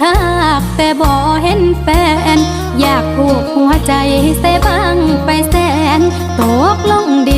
คากแต่บ่เห็นแฟน อยากผูกหัวใจเสบังไปแสนตกลงดี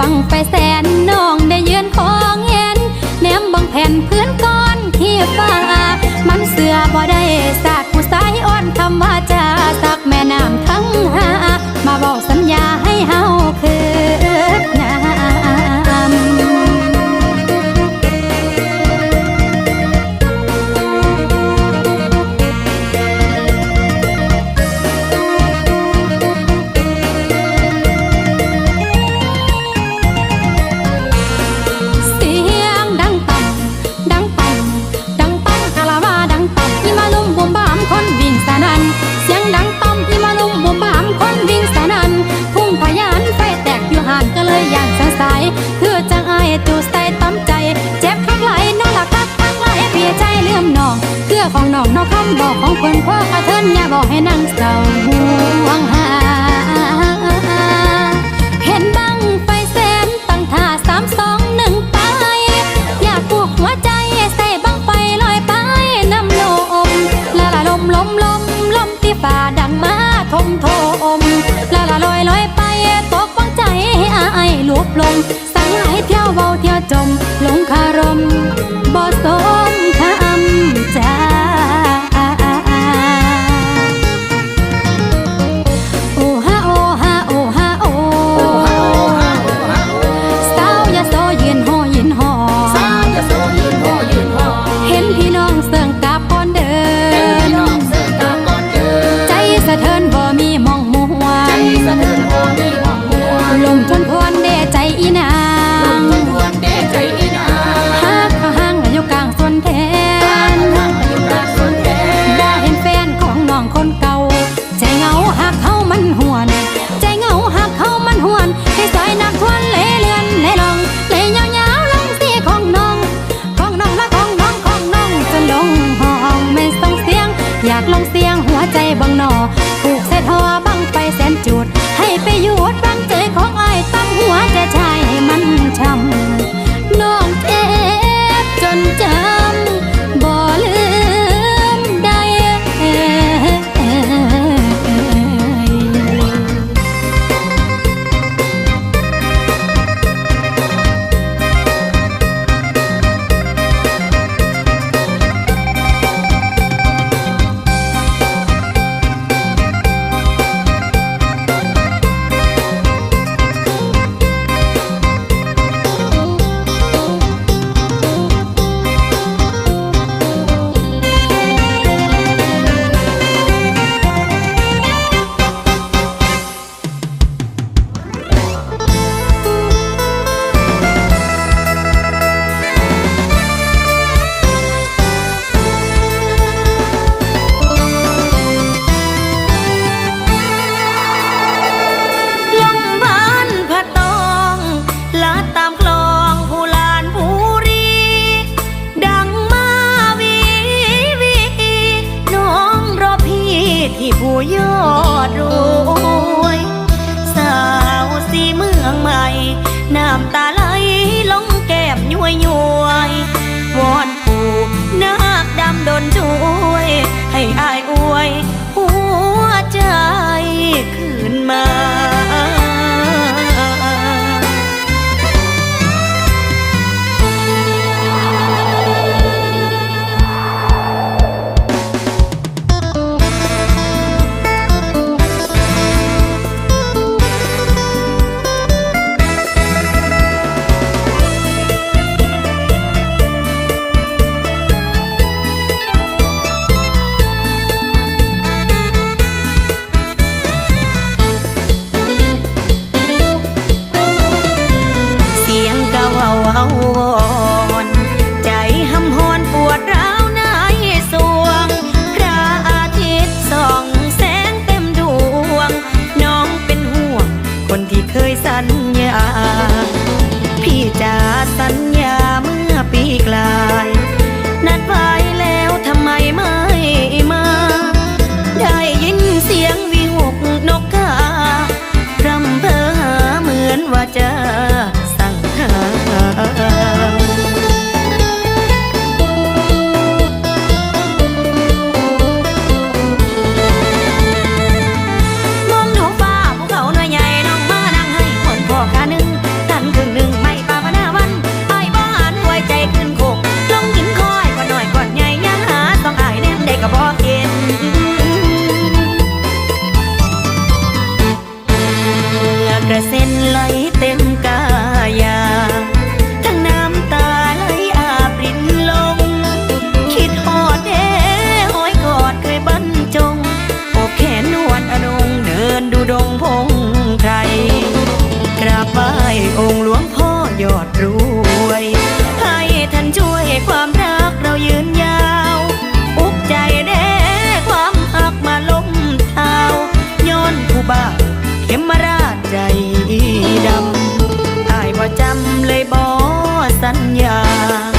บังไปแสนน้องได้ยืนของเห็นแนมบังแผ่นพื้นก้อนที่ฟ้า มันเสือบ่ได้สากผู้สายอ่อนคำว่าจะสักแม่น้ำทั้งหา มาบอกสัญญาให้เฮาคือ ทำนองเกลือของน้องน้องคำบอกของคนพ่อขาเทินอย่าบอกให้นั่งเศร้าห่วง สัญญา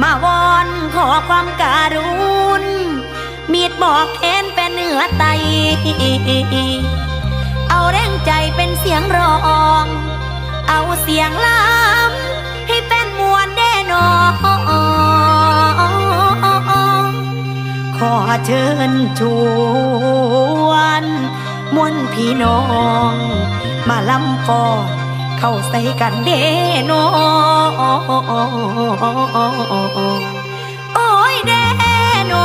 มาวอนขอความการุณมีดบอกเค้นเป็นเนื้อไต เอาแรงใจเป็นเสียงร้อง เอาเสียงล้ำให้เป็นมวลแน่นอนขอเชิญชวนมวลพี่น้อง มาลำฟอง เข้าใส่กันเด้นอโอ้ยเด้นอ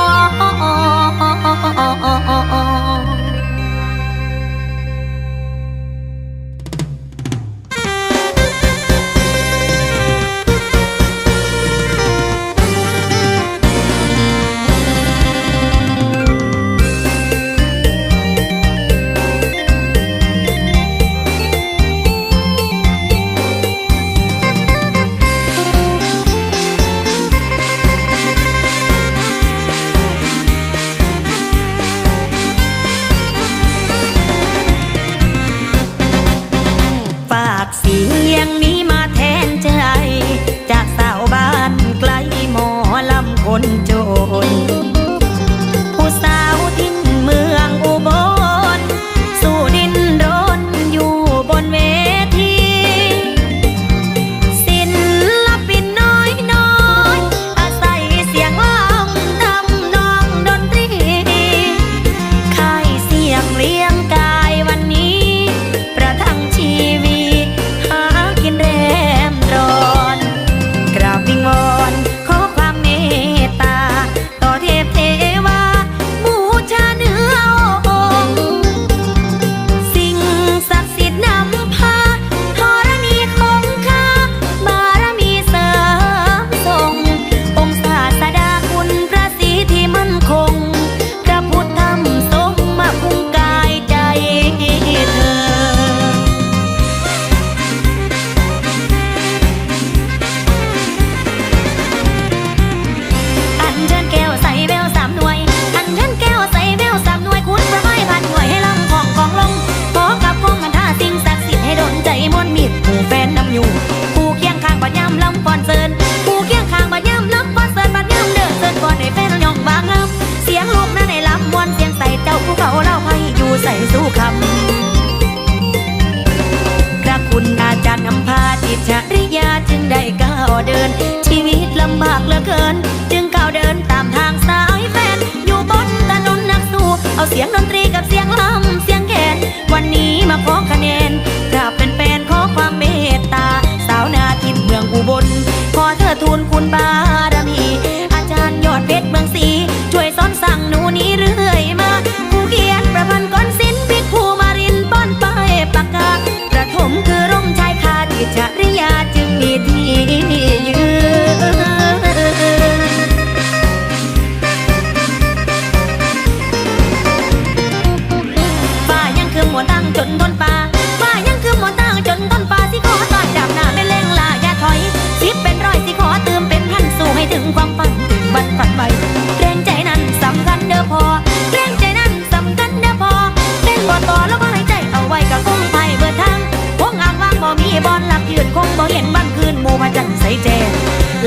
่มีบอลหลับยืนคงบ่เห็นบ้านคืนหมู่พระจันใสแจ้ง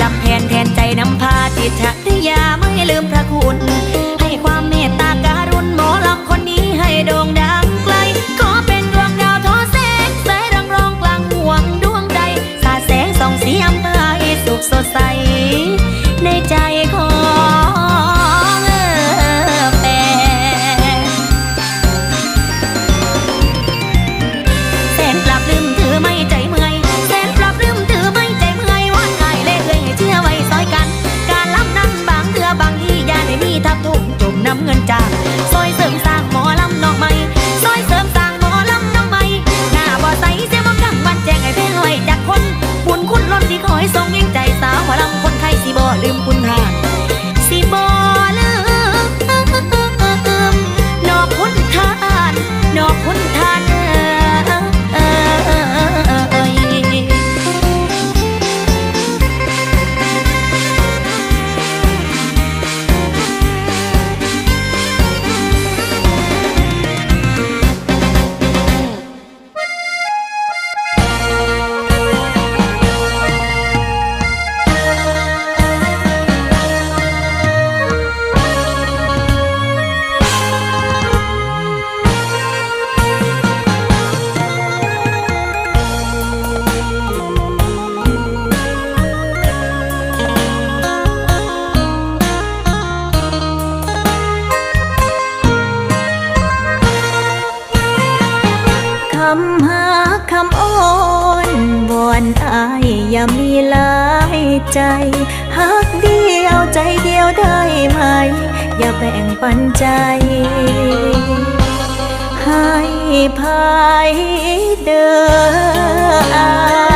ลำแทนแทนใจนำพาติดชริยาไม่ลืมพระคุณ ให้ความเมตตาการุณหมอลำคนนี้ให้โด่งดังไกล ขอเป็นดวงดาวทอแสงสายรังรองกลางห่วงดวงใจสาแสงส่องสีอำเภอสุขสดใส จหากเดียวใจเดียวได้ไหม อย่าแบ่งปันใจ ให้ภายเดิน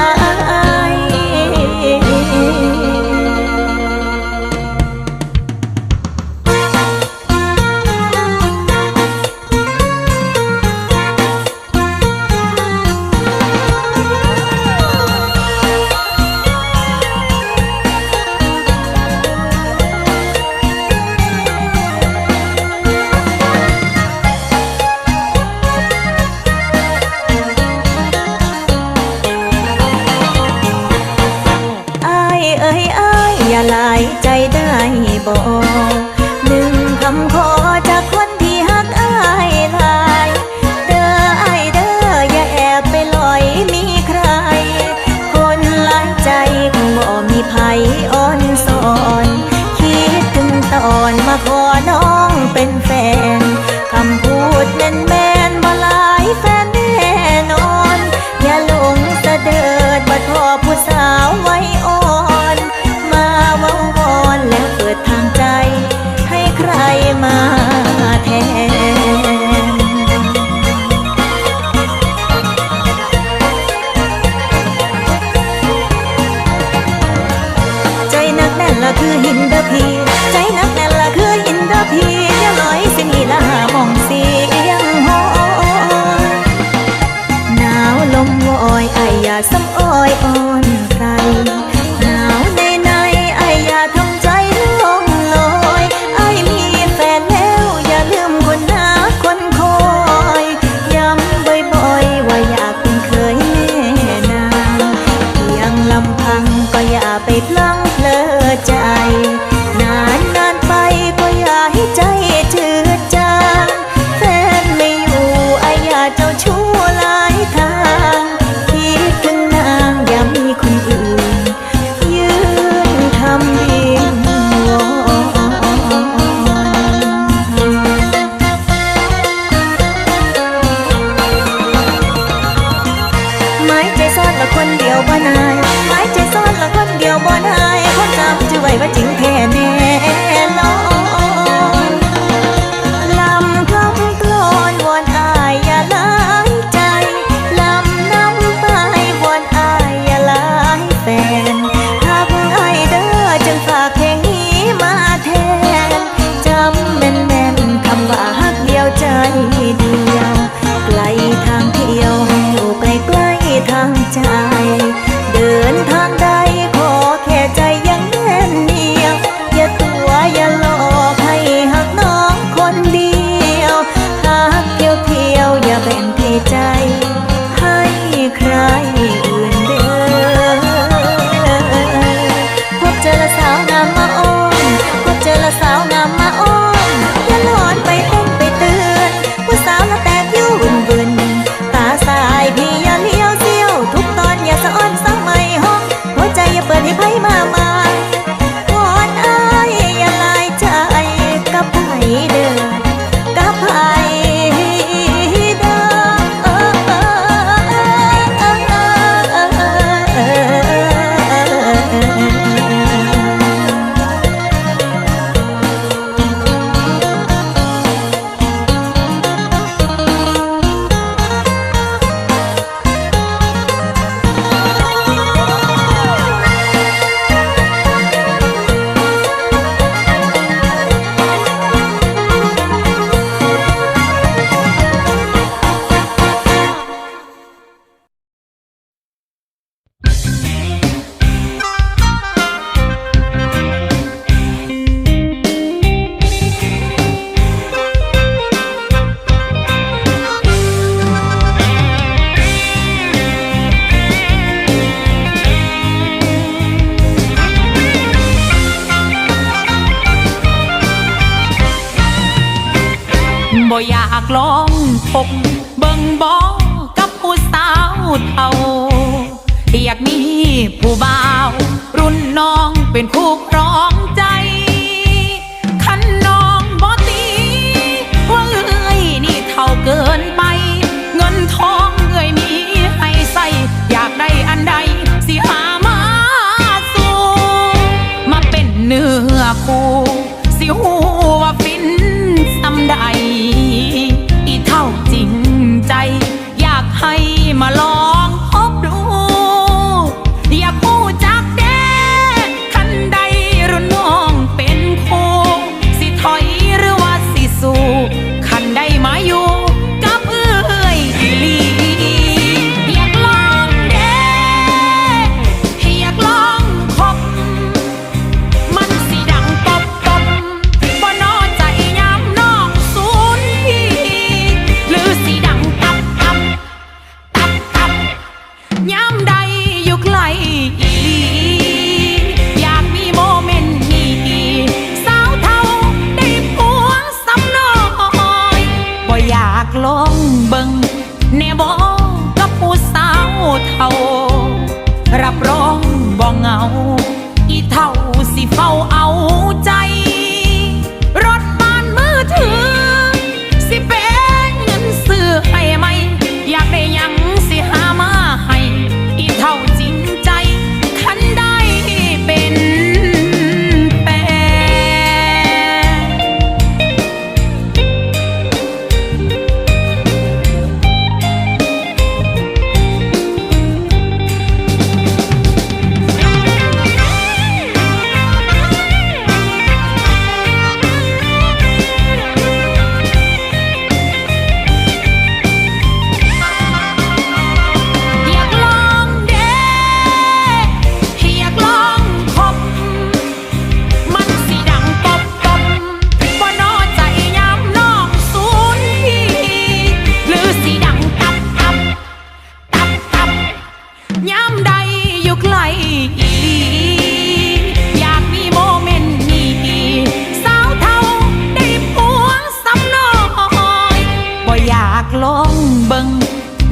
បឹង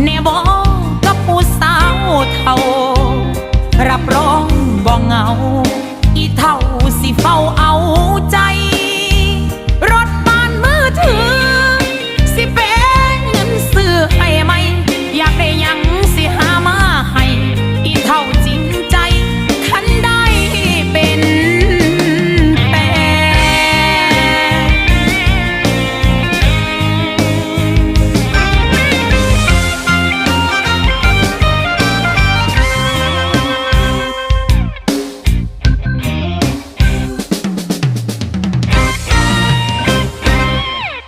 អ្នកបងកពួសសៅថោរាប់រង